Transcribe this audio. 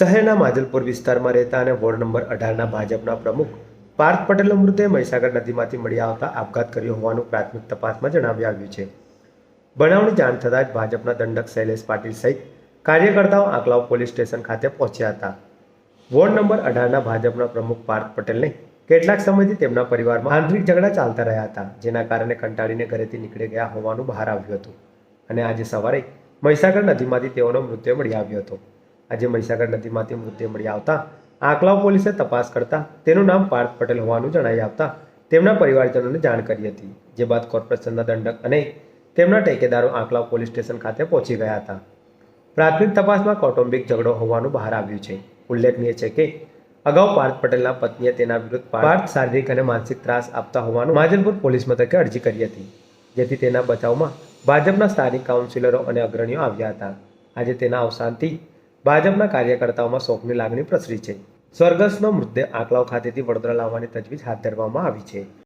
શહેરના માજલપુર વિસ્તારમાં રહેતા અને વોર્ડ નંબર અઢારના ભાજપના પ્રમુખ પાર્થ પટેલનો મૃતદેહ મહીસાગર નદીમાંથી મળી આવતા આપઘાત કર્યો હોવાનું પ્રાથમિક તપાસમાં જણાવી આવ્યું છે. બનાવની જાણ થતાં જ ભાજપના દંડક શૈલેષ પાટીલ સહિત કાર્યકર્તાઓ આંકલાવ પોલીસ સ્ટેશન ખાતે પહોંચ્યા હતા. વોર્ડ નંબર અઢારના ભાજપના પ્રમુખ પાર્થ પટેલને કેટલાક સમયથી તેમના પરિવારમાં આંતરિક ઝઘડા ચાલતા રહ્યા હતા, જેના કારણે કંટાળીને ઘરેથી નીકળી ગયા હોવાનું બહાર આવ્યું હતું અને આજે સવારે મહીસાગર નદીમાંથી તેઓનો મૃતદેહ મળી આવ્યો હતો. આજે મહીસાગર નદીમાંથી મૃતદેહ મળી આવતા આંકલાવ પોલીસે તપાસ કરતા તેનું નામ પાર્થ પટેલ હોવાનું જણાઈ આવતા તેમના પરિવારજનોને જાણ કરી હતી, જે બાદ કોર્પોરેશનના દંડક અને તેમના ટેકેદારો આંકલાવ પોલીસ સ્ટેશન ખાતે પહોંચી ગયા હતા. પ્રાથમિક તપાસમાં કૌટુંબિક ઝઘડો હોવાનું બહાર આવ્યું છે. ઉલ્લેખનીય છે કે અગાઉ પાર્થ પટેલના પત્નીએ તેના વિરુદ્ધ પાર્થ શારીરિક અને માનસિક ત્રાસ આપતા હોવાનું માજલપુર પોલીસ મથકે અરજી કરી હતી, જેથી તેના બચાવમાં ભાજપના સ્થાનિક કાઉન્સિલરો અને અગ્રણીઓ આવ્યા હતા. આજે તેના અવસાનથી ભાજપના કાર્યકર્તાઓમાં શોકની લાગણી પ્રસરી છે. સ્વર્ગસ્થનો મૃતદેહ આંકલાવ ખાતેથી વડોદરા લાવવાની તજવીજ હાથ ધરવામાં આવી છે.